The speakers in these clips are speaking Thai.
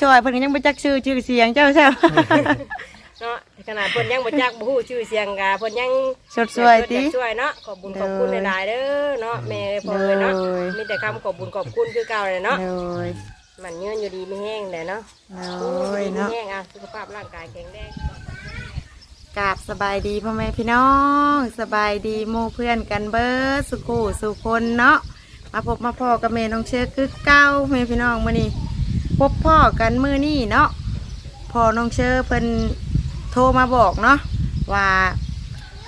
ช่วยเพิ่นก็ยังบ่จักชื่อชื่อเสียงเจ้าใช่เนาะขนาดเพิ่นยังบ่จักบ่ฮู้ชื่อเสียงกะเพิ่นยังสดสวยติอยากช่วยเนาะขอบบุญขอบคุณโดยหลายๆเด้อเนาะแม่พ่อเอ้ยเนาะโดย มีแต่คำขอบบุญขอบคุณคือเก่าเลยเนาะโดยมันเงินอยู่ดีไม่แห้งเลยเนาะโดยเนาะไม่แห้งอะสุขภาพร่างกายแข็งแรง กราบสบายดีพ่อแม่พี่น้องสบายดีหมู่เพื่อนกันเบิดสุกูสุคนเนาะมาพบมาพ่อกับแม่น้องเชื่อคือเก้าแม่พี่น้องมื้อนี้ พบพ่อกันมือนี้เนาะพ่อน้องเชื่อเพิ่นโทรมาบอกเนาะว่า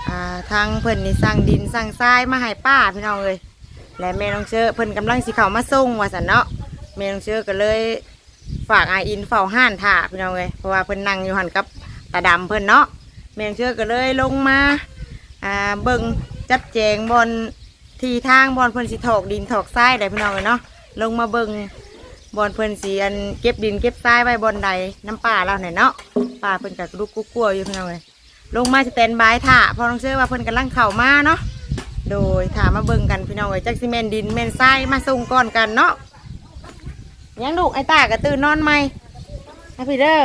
อ่าทางเพิ่นนี่สั่งดินสั่งทรายมาให้ป้าพี่น้องเลยและแม่น้องเชื่อเพิ่นกำลังสิเข้ามาส่งว่าสันเนาะแม่น้องเชื่อก็เลยฝากอาอินเฝ้าห้านถ่าพี่น้องเลยเพราะว่าเพิ่นนั่งอยู่หันกับตาดำเพิ่นเนาะแม่น้องเชื่อก็เลยลงมาอ่าเบิ่งจัดแจงบอนที่ทางบอนเพิ่นสิถอกดินถอกทรายได้พี่น้องเลยเนาะลงมาเบิ่ง บอนเพิ่นสิอันเก็บดินเก็บทรายไว้บอนใดน้ำป่าเราเนี่ยเนาะป่าเพิ่นกับลูกกลัวอยู่พี่น้องเลยลงมาสแตนบายถ่าพอน้องเชื่อว่าเพิ่นกำลังเข้ามาเนาะโดยถามมาเบิ่งกันพี่น้องเลยจักสิแมนดินแมนทรายมาส่งก่อนกันเนาะยังลูกไอ้ตากระตื่นนอนไหมให้พี่เด้อ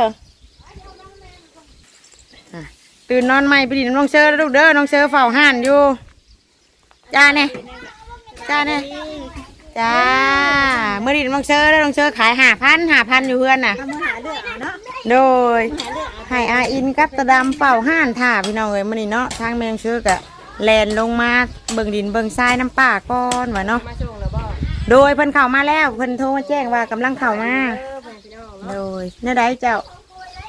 ตื่นนอนใหม่ไปดินน้องเชอร์ลูกเด้อน้องเชอร์เฝ้าห่านอยู่จ้าเนี่ยจ้าเนี่ย จ้าเมื่อดินน้องเชอร์แล้วน้องเชอร์ขายหาพันหาพันอยู่เพื่อนน่ะทำมาหาเรื่องเอาเนาะโดยหาเรื่องเอาให้อาอินกับตะดำเฝ้าห่านถ่าพี่น้องเอ้ยมื่อนี้เนาะทางแมงเชอร์กะแลนลงมาเบิ่งดินเบิ่งทรายน้ำป่าก่อนวะเนาะ มาส่งแล้วบ่โดยเพิ่นเข้ามาแล้วเพิ่นโทรมาแจ้งว่ากำลังเข้ามา เออเพิ่นพี่น้องโดเนาะยเนี่ยได้เจ้า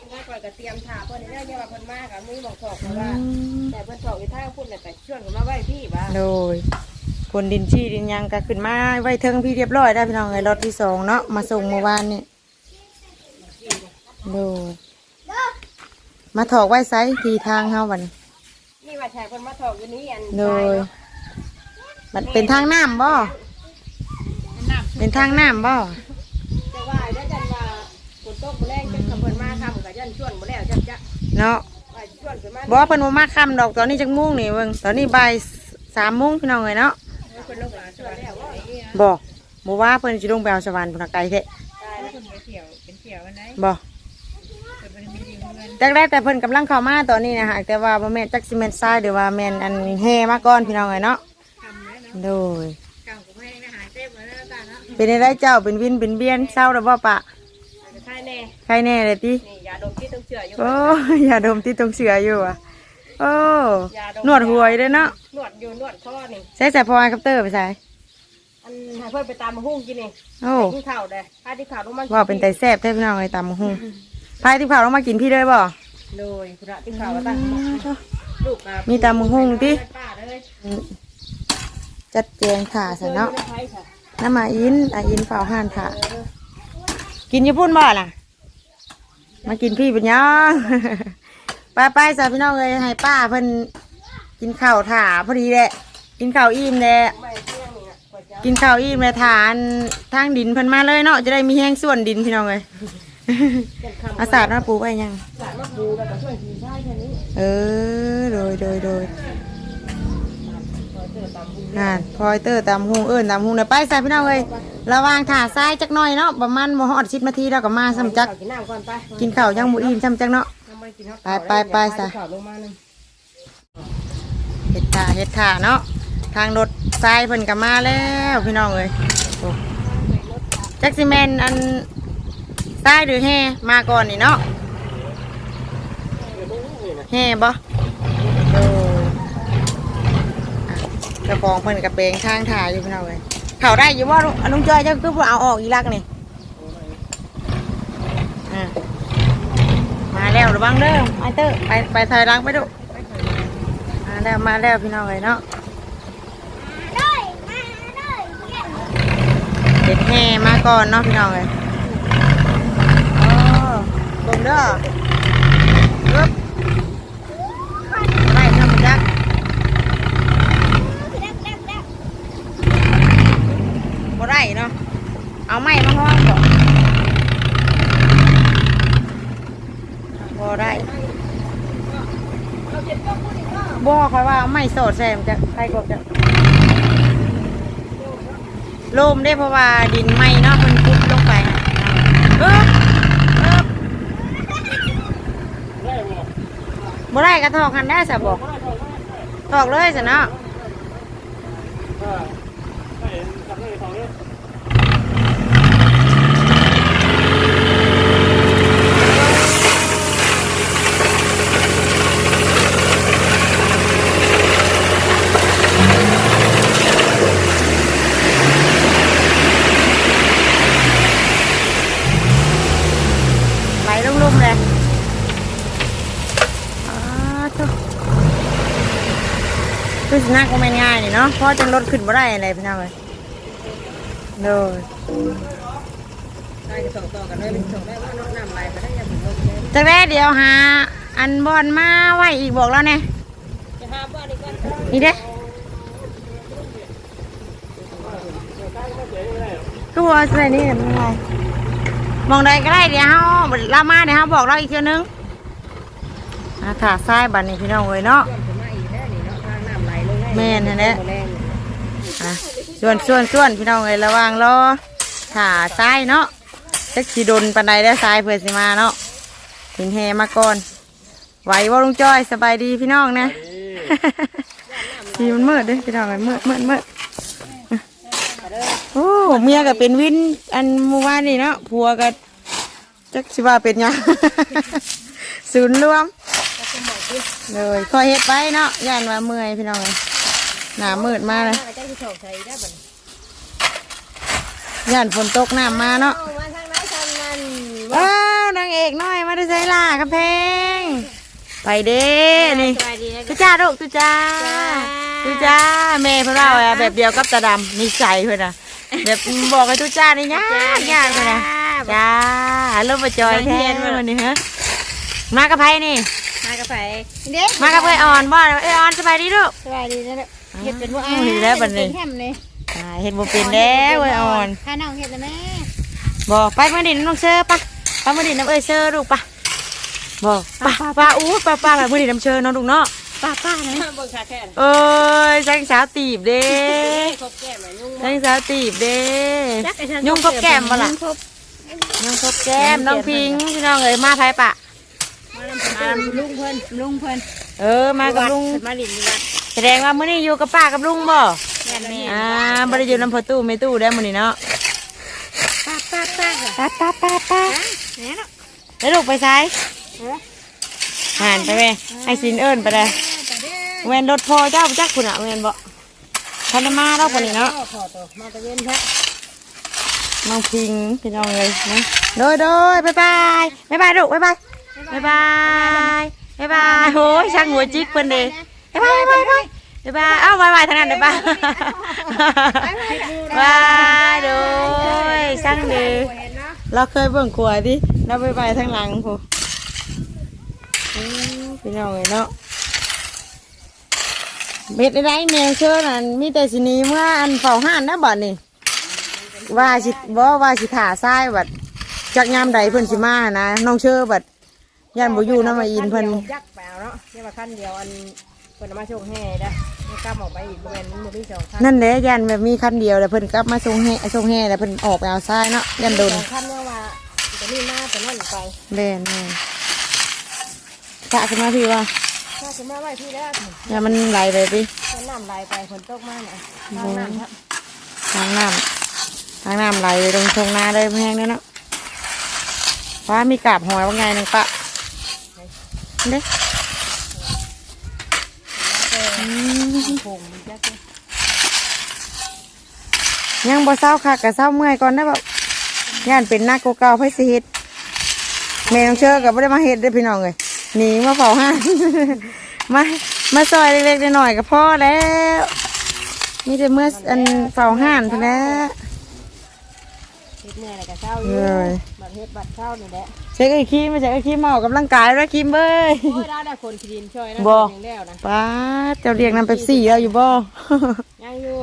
ได้ก่อนก็เตรียมถาเพิ่นได้เนี่ยว่าเพิ่นมากับมือบอกถอกอืว่า มแต่เพิ่นถอกอยู่ทางพุ่นน่ะแต่ชวนกันมาไว้พี่ว่าโดย คนดินชี้ดินหยังก็ขึ้นมาไว้เทิงพี่เรียบร้อยได้พี่น้องไงรถที่สองเนาะมาส่งเมื่อวานนี่โดยมาถอกไว้ไซทีทางเฮาวันนี้นี่ว่าแทนเพิ่นมาถอกอยู่นี้อันโดยมันเป็นทางน้ำบ่เป็นทางน้ำบ่จะว่าได้จันว่าฝนตกบ่แรงจังคำเพิ่นมาทำก็ยันชวนบ่แล้วจังจะเนาะว่าชวนขึ้นมาบ่เพิ่นบ่มาค่ำดอกตอนนี้จักโมงนี่เบิ่งตอนนี้บ่ายสามโมงพี่น้องเลยเนาะ เพิ่นลงมาชวนแล้วว่าบ่บ่ว่าเพิ่นสิลงไปเอาสวรรค์พุ่นน่ะไกลแท้ตายแล้วเพิ่นไปเที่ยวเป็นเที่ยววันไหนบ่เพิ่นบ่ได้มีอยู่เงินจักได้แต่เพิ่นกำลังเข้ามาตอนนี้นะฮะแต่ว่าบ่แม่นจักสิแม่นทรายหรือว่าแม่นอันแห่มาก่อนพี่น้องเอ้ยเนาะทำแล้วเนาะโดยกำกับให้นะหายเจ็บแล้วนะตาเนาะเป็นได้เจ้าเป็นวินเป็นเบียนเศร้าแล้วบ่ปะจะใช่แน่ใครแน่เลยตินี่ยาดมที่ต้องเชื่ออยู่โอ้ยอย่าดมที่ตรงเสืออยู่อะ โอ้ยาดมนวดหัวอยู่เด้อเนาะนวดอยู่นวดข้อนี่ใส่ใส่พอครับเตอร์ไปใส่อันให้เพิ่นไปตามมาหุ้งกินนี่โอ้กินข้าวเด้พาที่ข้าวลงมาว่าเป็นไตแซ่บแท้พี่น้องไอ้ตำหุ่งพายที่ข่าวลงมากินพี่เลยบ่เลยพระที่ข้าวว่าตั้งลูกมีตำหุ่งติป้าเลยจัดแจงถ่าซะเนาะใช่ค่ะน้ำมาอินอาอินเฝ้าห่านถ่ากินญี่ปุ่นบ่ล่ะ มากินพี่เป็นยัง ไปไปๆจ้ะพี่น้องเลยให้ป้าเพิ่นกินข้าวถาพอดีแหละ กินข้าวอิ่มแหละไม่เที่ยงนี่อะกว่าจะกินข้าวอิ่มเลยทานทางดินเพิ่นมาเลยเนาะจะได้มีแห้งส่วนดินพี่น้องเลยอาสาดมาปูไว้ยังเออโดยโดยโดยพอเจอตานพอยเตอร์ตามหุงเอิ้นตามหุงเดี๋ยวไปใส่พี่น้องเลยระว่างถ่าทรายจักหน่อยเนาะประมาณบ่ฮอดสิบนาทีแล้วก็มาซ้ำจัก กินข้าวยังบ่อิ่มซ้ำจักเนาะ ยังไม่ได้กินข้าวไปไปไปซะข้าวลงมาหนึ่งเฮ็ดถ่าเฮ็ดถ่าเนาะทางรถทรายเพิ่นก็มาแล้วพี่น้องเลยโอ้จักซิแมนอันทรายหรือแห่มาก่อนนี่เนาะแห่บ่โอ้อะเจ้าของเพิ่นกับเปลงข้างถ่ายอยู่พี่น้องเลยเขาได้อยู่ว่าลุงจอยเจ้าคือบ่เอาออกอีลักนี่อะมา แล้วระวังเด้อไอเตอร์ไปไปถ่ายหลังไปดูมาแล้วมาแล้วพี่น้องเลยเนาะเด็กแห่มาก่อนเนาะพี่น้องเลยโอ้ลงเด้อปึ๊บไรทำจักบ่ได้เนาะ เอาไม้มาห้อง บ่คอกว่าไม่สอดแซมจะใครกบจะโลมได้เพราะว่าดินไหมเนาะมันพุบลงไปเอ๊บเอบ่ได้กระทอกกันได้สะบอกทอกเลยสินะ สินักก็ไม่ง่ายนี่เนาะเพราะจะลดขึ้นบ่ได้อะไรพี่น้องเลยโดยได้ก็ส่ต่อกันเลยเป็นส่งได้ว่าน้องน้ำไหลไปได้ยังถึงลมเลยจากแรกเดี๋ยวหา อันบอลมาไว้อีกบอกแล้วเนี่ยจะหาบ้านอีกก่อนนี่เด้ก็ว่าใส่นี่มันไงมองใดก็ได้เดี๋ยวเขาเรามาเดี๋ยวเขาบอกเราอีกเทีนึงอาถาซ้ายบันนี้พี่น้องเลยเนาะ แม่นแท้ๆแรงอะส่วนส่วนส่วนพี่น้องเลยระวังรอถ่าซ้ายเนาะจักสีดนปันใดได้ซ้ายเพื่อสิมาเนาะหินแฮมาก่อนไหวว่าลุงจ้อยสบายดีพี่น้องนะทีมันมืดเด้วยพี่น้องเลยมืดมืดมืดโอ้เมียก็เป็นวินอันเมื่อวานนี่เนาะผัวก็จักสิว่าเป็นหยังศูนย์รวมเลยคอยเฮ็ดไปเนาะย่านว่าเมื่อยพี่น้องเลย หนามืดมากเลยๆเจ้าที่ส่งใส่ได้บัดนี้ย่านฝนตกน้ำมาเนาะเอามาทางไหนทางนั้นว้าวนางเอกน้อยมาได้ใส่ล่ะกระเพง ไปเด้นี่สบายดีนะตุจ้าลูกตุจ้าตุจ้าแม่เพนเราอะแบบเดียวกับตาดำนิสัยเพื่อนอะแบบบอกให้ตุจ้านี่ยากยากเลยนะจ้าเริ่มมาจอยแทนวันนี้ฮะมากระเพนี่ มากาแฟมากระเพอ่อนบ่เอ้ยอ่อนสบายดีลูกสบายดีนะเนี่ย เฮ็ดเป็นบ่เอาเฮ็ดแล้วบัดนี้แฮมเลยอ่าเฮ็ดบ่เป็นแล้วเอ้ยอ่อนข้าน้องเฮ็ดแล้วแม่บอกไปมาดินน้องเชอร์ปะไปมาดินน้ำเอ้ยเชอร์ลูกปะบอกป้าป้าอู้ป้าป้าไปมาดินน้ำเชอร์น้องลูกเนาะป้าป้านะเบิ่งขาแค่เอ้ยจังสาวตีบเด้ครบแก้มยุ่งจังสาวตีบเด้ยุ่งครบแก้มบ่ล่ะ ยุ่งครบแก้มน้องพิงพี่น้องเอ้ยมาไผปะ มาลุงเพิ่นลุงเพิ่นเออมากับลุงมาดินวัด แสดงว่ามื้อนี้อยู่กับป้ากับลุงบ่แม่แม่อ่าบ่ได้อยู่น้ำพอตู้ไม่ตู้ได้มื้อนี้เนาะป้าป้าป้าป้าป้าป้าป้าเนี่ยเนาะแล้วลูกไปไสห่านไปแม่ให้สินเอิ้นไปเลยแวนรถพอเจ้าจักคุณอะแวนบ่ทันได้มาแล้วคนนี้เนาะขอตัวมาตะเวนฮะน้องพิงพี่น้องเลยนะโดยโดยบายบายบายบายลูกบายบายบายบายบายบายโอ้ยช่างหัวจิกเพิ่นเด้ บายบายบายบายบายบายเอ้าบายบายทางนั้นเด้อบายบายโดยช่างเด้อเห็นเนาะเราเคยเบิ่งขวดดิเราบายบายทางหลังพูอืมพี่น้องเลยเนาะเม็ดได้แมวเชื่อนั่นมีแต่สิหนีเมื่ออันเฝ้าห้านนะบ่นี่ว่าสิบ่ว่าสิถ่าซ้ายบัดจักยามใดเพิ่นสิมานะน้องเชื่อบัดย่านบ่อยู่นำมาอินเพิ่นยักษ์แปลวเนาะนี่ว่าขั้นเดียวอัน เพิ่นเอามาโชคแห่ได้ไม่กล้าออกไปอีกบริเวณมันมีสองขั้นนั่นแหละย่านแบบมีคันเดียวแล้วเพิ่นกลับมาส่งแห่ส่งแห่แล้วเพิ่นออกไปเอาซ้ายเนาะย่านโดนสองขั้นเนี่ยว่าจะมีหน้าแต่นั่นไปแม่นแม่นกะขึ้นมาพี่ว่าถ้าจะมาไหวพี่แล้วอย่ามันไหลไปพี่จะน้ำไหลไปฝนตกมากเนี่ยทางน้ำครับทางน้ำทางน้ำไหลไปตรงทงนาเลยแพงเลยเนาะฟ้ามีกาบหอยว่าไงหนึ่งปะเด้อืม ผง ยังบ่เศร้าค่ะกะเศร้าเมื่อยก่อนนะแบบย่านเป็นนักเก่าๆไพ่สิเฮ็ดแม่น้องเชื่อกับไม่ได้มาเฮ็ดเด้อพี่น้องเลยหนีมาเผาห้างมามาซอยเล็กๆหน่อยๆก็พอแล้วนี่จะเมื่ออันเฝ้าห้านเท่านั้น ฮ็ดเมื่อยอะไรกับเช้าอยู่บัดเฮ็ดบัดเช้านี่แหละเช็คไอ้คีมมาเช็คไอ้คีมมาออกกำลังกายแล้วคีมเบ้ย โอ้ยได้ได้คนขีดินช่วยนะบ่อย่างแล้วนะป้าดเจ้าเรียกน้ำเป๊ปซี่แล้วอยู่บ่ ยังอยู่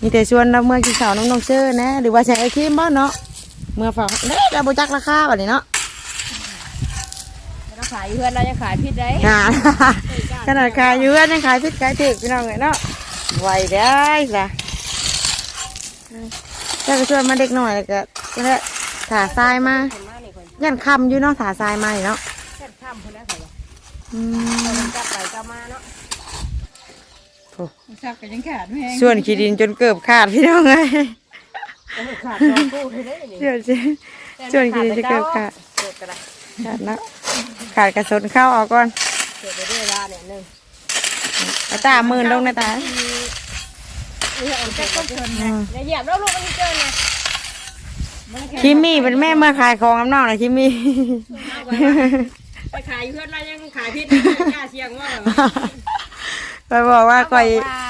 มีแต่ชวนเราเมื่อกินข้าวน้องน้องเชื่อนะหรือว่าใช้ไอ้ครีมบ่เนาะเมื่อฝากเด้เราบจักราคาแบบนี้เนาะเราขายอยู่เพื่อนเรายังขายพิษได้งาน ขนาดขายอยู่เอื้อนยังขายพิษขายถึกพี่น้องเลยเนาะไหวได้ล่ะ เจ้าก็ชวนมาเด็กหน่อยแล้วก็ก็ได้ถาทรายมาคนมากนี่คนยันคำอยู่เนาะถาทรายมาอยู่เนาะแค่ทอืมมันจับไปจับมาเนาะโอ้ซับก็ยังขาดไม่แห้งส่วนขี้ดินจนเกือบขาดพี่น้องเลยเออขาดสองคู่เลยนี่ส่วนสิส่วนขี้ดินจะเกือบขาดเกิดกระดาษขาดเนาะขาดกระสนเข้าออกก่อนเกิดไปด้วยเวลาเนี่ยหนึ่ง ตาหมื่นลงนะตา เอาแค่ก้นชนอืมอย่าเหยียบแล้วลูกมันเจอนะคิมมี่เป็นแม่เมื่อขายของน้ำนองนะคิมมี่เอาไว้ว่าไปขายอยู่เพื่อนเรายังขายพิษไม่กล้าเสี่ยงว่าแบบไปบอกว่าก่อยว่า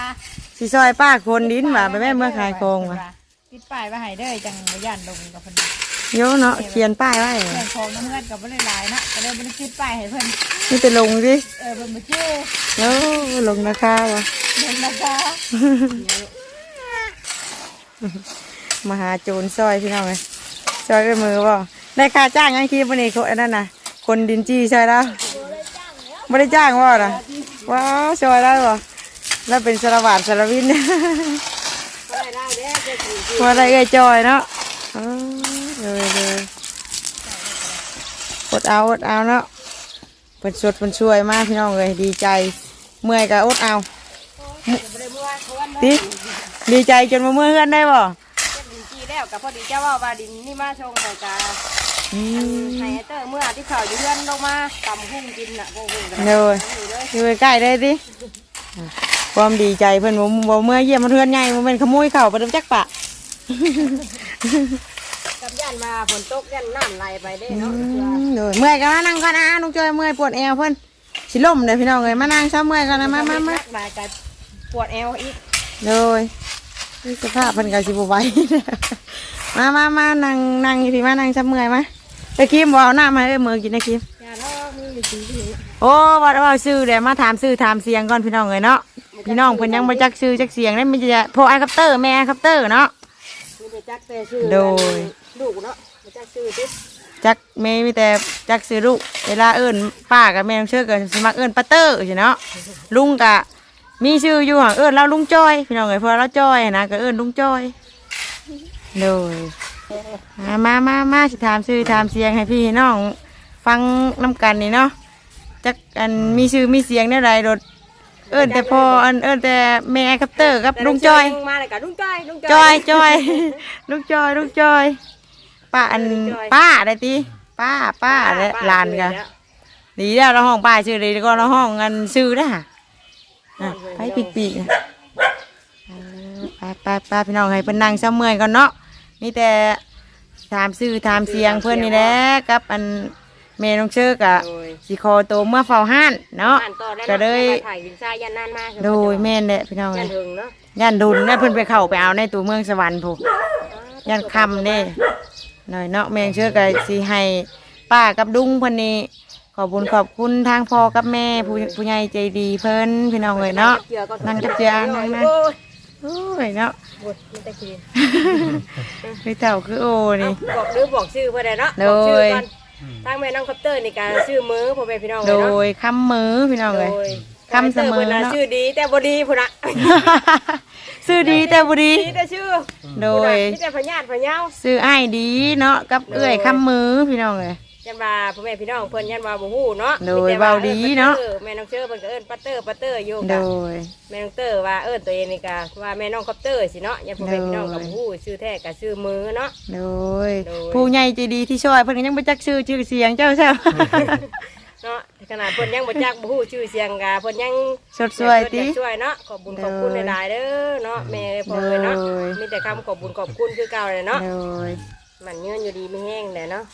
สิซอยป้าคนดินว่าไปแม่เมื่อขายของว่ะติดป้ายว่าให้เด้อจังบ่ย่านลงกับเพิ่นโยเนาะเขียนป้ายไว้เรื่องของน้ำเงินกับบ่ได้หลายเนาะก็เลยบ่ได้ติดป้ายให้เพิ่นนี่จะลงดิเออเพิ่นบ่ชื่อโยลงราคาวะเดินราคา มาหาโจรซอยพี่น้องเลยซอยด้วยมือบ่ได้ค่าจ้างยังคิดวันนี้คนอันนั้นน่ะ คนดินจี้ซอยแล้วไม่ได้จ้างว่าน่ะว้าวซอยแล้วบ่แล้วเป็นสารวัตรสารวินก็ได้ได้เด้อเจ้าขี่ว่าได้เอ้ยจอยเนาะเออเลยเลยอดเอาอดเอาเนาะเป็นสดเป็นช่วยมากพี่น้องเลยดีใจ เมื่อยก็อดเอาไม่ได้เมื่อเขาวันติ ดีใจจนมาเมื่อยเฮือนได้บ่เจ้าดินจีแล้วกับพอดีเจ้าว่าว่าดินนี่มาชงแต่กาอืมไฮเตอร์เมื่อที่เขาอยู่เพื่อนลงมาตำหุ้งกินน่ะพวกหุ้งกันเลยอยู่เลยอยู่ใกล้ๆได้ดิความดีใจเพิ่นบ่บ่เมื่อเยี่ยมมาเฮือนใหญ่บ่แม่นขโมยเข้าไปนํจักปะกับย่านมาฝนตกย่านน้ำไหลไปได้อืเนาะมเลยเมื่อยก็มานั่งก่อนนะลุงจอยเมื่อยปวดเอวเพิ่นสิล่มเด้อพี่น้องเอ้ยมานั่งซะเมื่อยก่อนนะมามามามากับปวดเอวอีก เลยนี่สภาพเพิ่นก็สิบ่ไหวมามามานั่งนั่งอยู่พี่มานั่งซะเมื่อยมาตะคิมบ่เอาน้ำมาให้เอ้ยมือกินนะคิมย่านเรามีอยู่จริงที่โอ้ว่าว่าซื้อเดี๋ยวมาถามซื้อถามเสียงก่อนพี่น้องเอ้ยเนาะพี่น้องเพิ่นยังบ่จักซื้อจักเสียงได้มีจะพอไอ้คัปเตอร์แม่ไอ้คัปเตอร์เนาะมีแต่จักแต่ชื่อโดยลูกเนาะมาจักชื่อติจักแม่มีแต่จักซื้อลูกเวลาเอิ้นป้ากับแม่ต้องเชื่อกันสิมักเอิ้นป้าเตอร์ใช่เนาะลุงกะ มีชื่ออยู่ห่างเอิ้นเราลุงจ้อยพี่น้องเอ้ยเพอเราจ้อยนะก็เอิ้นลุงจ้อยโดยมามามามาสิถามซื้อถามเสียงให้พี่น้องฟังน้ำกันนี่เนาะจักอันมีชื่อมีเสียงได้ไรโดดเอิ้นแต่พออันเอิ้นแต่แม่คัปเตอร์กับลุงจ้อยมาเลยกับลุงจ้อยลุงจอยจอยลูกจอยลูกจอยป้าอันป้าได้ตีป้าป้าและหลานกันดีแล้วเราห้องป้าชื่อดีแล้วก็เราห้องเงินซื้อได้ค่ะ อะไปปีกปีกนะเออไปไปไปพี่น้องให้เพิ่นนั่งซ้ำเมื่อยก่อนเนาะมีแต่ถามซื้อถามเสียงเพื่อนนี่แหละกับอันเมน้องเชื่อกะโดยสิคอโตวเมื่อเฝ้าห้านเนาะอ่านต่อได้ก็เลยถ่ายวินซ่ายันนานมากโดยแม่นแหละพี่น้องยัเอ้นยถึงเนาะย่านดุลนั่นเพิ่นไปเข้าไปเอาในตัวเมืองสวรรค์พูกยันคำเด้หน่อยเนาะแมงเชื่อกันสิให้ป้ากับดุงเพิ่นนี่ ขอบคุญขอบคุณทางพ่อกับแม่ผู้ผู้ใหญ่ใจดีเพิ่นพี่น้องเลยเนาะนั่งจับเจือนั่งนะโอ้ยโอ้ยเนาะโอ้ยมันตะกี้พี่เต่าคือโอนี่บอกหรือบอกชื่อเพื่อนเลยเนาะโดยบอกชื่อก่อนทางแม่น้องคอปเตอร์ในการชื่อมือพ่อแม่พี่น้องเลโดยเนาะยคำมือพี่น้องเลยโดยคำเสมอพิ่นน่ะเนาะชื่อดีแต่บ่ดีพุ่นน่ะซื้อดีแต่บุดีดีแต่ชื่อโดยพุ่นน่ะมีแต่พญาติพญาซื้ออ้ายดีเนาะกับเอื้อยคำมือพี่น้องเลย ยันว่าพ่อแม่พี่น้องเพิ่นยันว่าบ่ฮู้เนาะโดยมีแต่เว้าดีเนาะ ออแม่น้องเชื่อเพิ่นก็เอิ้นปัตเตอร์ปัตเตอร์อยู่โดกะยแม่น้องเตอร์ว่าเอิ้นตัวเองนี่กะว่าแม่น้องคอปเตอร์สิเนาะยันพ่อแม่พี่น้องก็บ่ฮู้ชื่อแท้ก็ชื่อมือเนาะ โดย โดย ผู้ใหญ่ใจดีที่ช่วยเพิ่นก็ยังบ่จักชื่อชื่อเสียงเจ้าใช่เนาะขนาดเพิ่นยังบ่จักบ่ฮู้ชื่อเสียงกะเพิ่นยังสดสวยติอยากช่วยเนาะขอบบุญขอบคุณโดยหลายๆเด้อเนาะแม่พ่อเลยเนาะโดย มีแต่คำขอบบุญขอบคุณคือเก่าเลยเนาะ โดย มันเงื่อนอยู่ดีไม่แห้งเลยเนาะ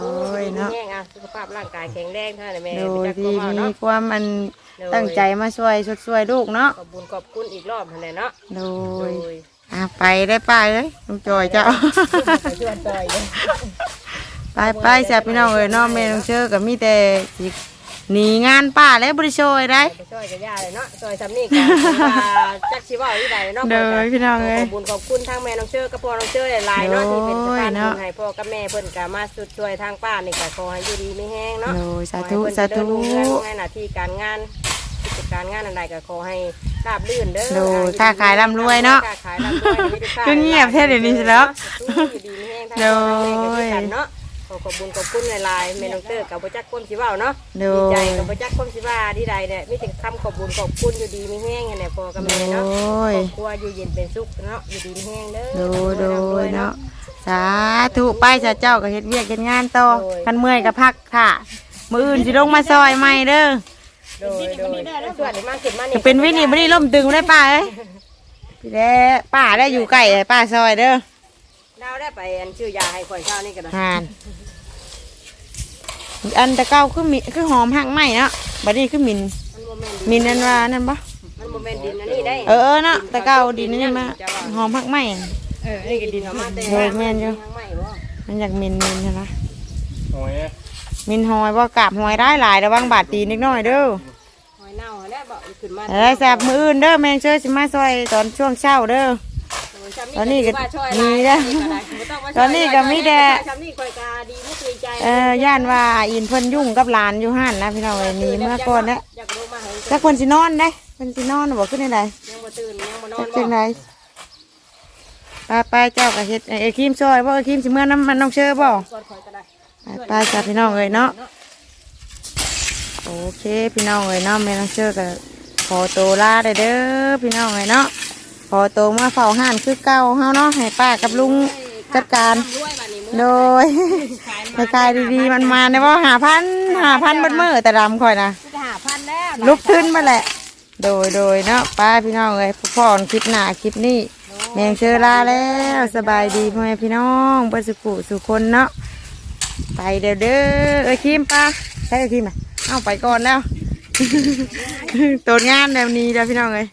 โดยเนาะไม่แห้งอะสุขภาพร่างกายแข็งแรงเท่านั้นแหละแม่โดไปยจักที่ความมีเนาะความมันโดยตั้งใจมาช่วยชดช่วยลูกเนาะขอบบุญขอบคุณอีกรอบนั่นแหละเนาะโดโดยยอะไปได้ป้าเอ้ยลุงจอยเจ้าไปชวนจอยเลยไปไปแซ่บพี่น้องเอ้ยเน้องแม่ลุงเชื่อกับมีแต่สิ หนีงานป้าแล้วบริช่วยได้ ไปช่วยกับย่าเลยเนาะช่วยสำนีกันว่าจักชิว่าอยู่ใดเนาะโดยพี่น้องเอ้ยขอบบุญขอบคุณทางแม่น้องเชื่อกับพ่อน้องเชื่อหลายๆเนาะที่เป็นสะพานโดยบุเนาะญให้พ่อกับแม่เพิ่นก็มาสุดช่วยทางป้านี่ก็ขอให้อยู่ดีไม่แห้งเนาะโดยสาธุขอให้สาเพิ่นธุ เจริญรุ่งเรืองในหน้าที่การงานกิจการงานอะไรก็ขอให้ราบรื่นเด้อโดยค้าขายร่ำรวยเนาะค้าขายร่ำรวยให้มีแต่ค้าก็เงียบแท้เดี๋ยวนี้สิแล้ว อยู่ดีมีแห้งทางพ่อทางแม่ก็คือกันเนาะข ออขอบคุญขอบคุณหลายๆแม่น้องเตอร์กับบ่จักคนสิเว้าเนาะโดดีใจยกับบ่จักคนสิว่าที่ใดเนี่ยมีแต่คำขอบคุญขอบคุณอยู่ดีมีแห้งเนี่ยพ่อกับโดแม่เนาะยครอบครัวอยู่เย็นเป็นสุขเนาะอยู่ดีมีแห้งเด้อโดยโดยเนาะสาธุไปจ้ะเจ้าก็เฮ็ดเวียกเฮ็ดงานต่อกันเมื่อยก็พักค่ะ มื้ออื่นสิลงมาซอยใหม่เด้อโดยโดยส่วนนี้มาขึ้นมานี่เป็นวินี่บ่ได้ล่มตึงได้ป้าเอ้ยพี่แด้ป้าได้อยู่ใกล้ให้ป้าซอยเด้อดาวได้ไปอันชื่อยาให้ข่อยเช้านี่ก็ได้หาน อันแตะเก้าคือมีคือหอมหักไหมเนาะบัดนี้คือหมินมันบ่แม่นดินหมินนั่นว่านั่นปะมันบ่แม่นดินอันนี้ได้เออเออเนาะแตะเก้าดินนี่มาหอมหักไหมเออนี่ก็ดินเอามาแต่เฮ้ยแม่นอยู่ทางใหม่บ่มันอยากหมินหมินใช่ไหมโอ้ยมินหอยว่ากาบหอยได้หลายระวังบาดตีนิดหน่อยเด้อหอยเน่าหอยแล้วบ่ขึ้นมาเอ้ยแซ่บมืออื่นเด้อแมงเชื่อสิมาซอยตอนช่วงเช้าเด้อ ตอนนี้ก็มีแล้วตอนนี้ก็มีแต่ชำนี่ข่อยกาดีมุกดีใจเออย่านว่าอินเพิ่นยุ่งกับหลานอยู่หั่นนะพี่น้องเอ้ยหนีเมื่อก่อนแล้วอยากลงมาเห็นจักเพิ่นสินอนได้เพิ่นสินอนบ่ขึ้นได้ไดยังบ่ตื่นยังบ่นอจันกจังไดไปไปเจ้าก็เฮ็ดไอ้ครีมซอยบ่ไอ้ครีมสิเมื่อน้ำมันน้องเชื่อบ่กดข่อยก็ได้ไปไปจ้าพี่น้องเอ้ยเนาะโอเคพี่น้องเอ้ยเนาะแม่น้องเชื่อก็ขอตัวลาได้เด้อพี่น้องเอ้ยเนาะ ขอตัวมาเฝ้าห้านคือเก่าเฮาเนาะให้ป้ากับลุงจัดการด้วยบัดนี้มื้อโดยไปขายดีๆมันมาเนี่ยว่าหาพันหาพันเบดมือแต่ดำคอยนะจะหาพันแล้วลุกขึ้นมาแหละ โดยโดยเนาะป้าพี่น้องเลยพ่อนคลิปหน้าคลิปนี้แมงเชอลาแล้วสบายดีพ่อแม่พี่น้องเพื่อสุขุสุคนเนาะไปเด้อเด้อเอ้ยคิมป้าใช่เอ้ยคิมอะเอาไปก่อนแล้วตัวงานแบบนี้เด้อพี่น้องเลย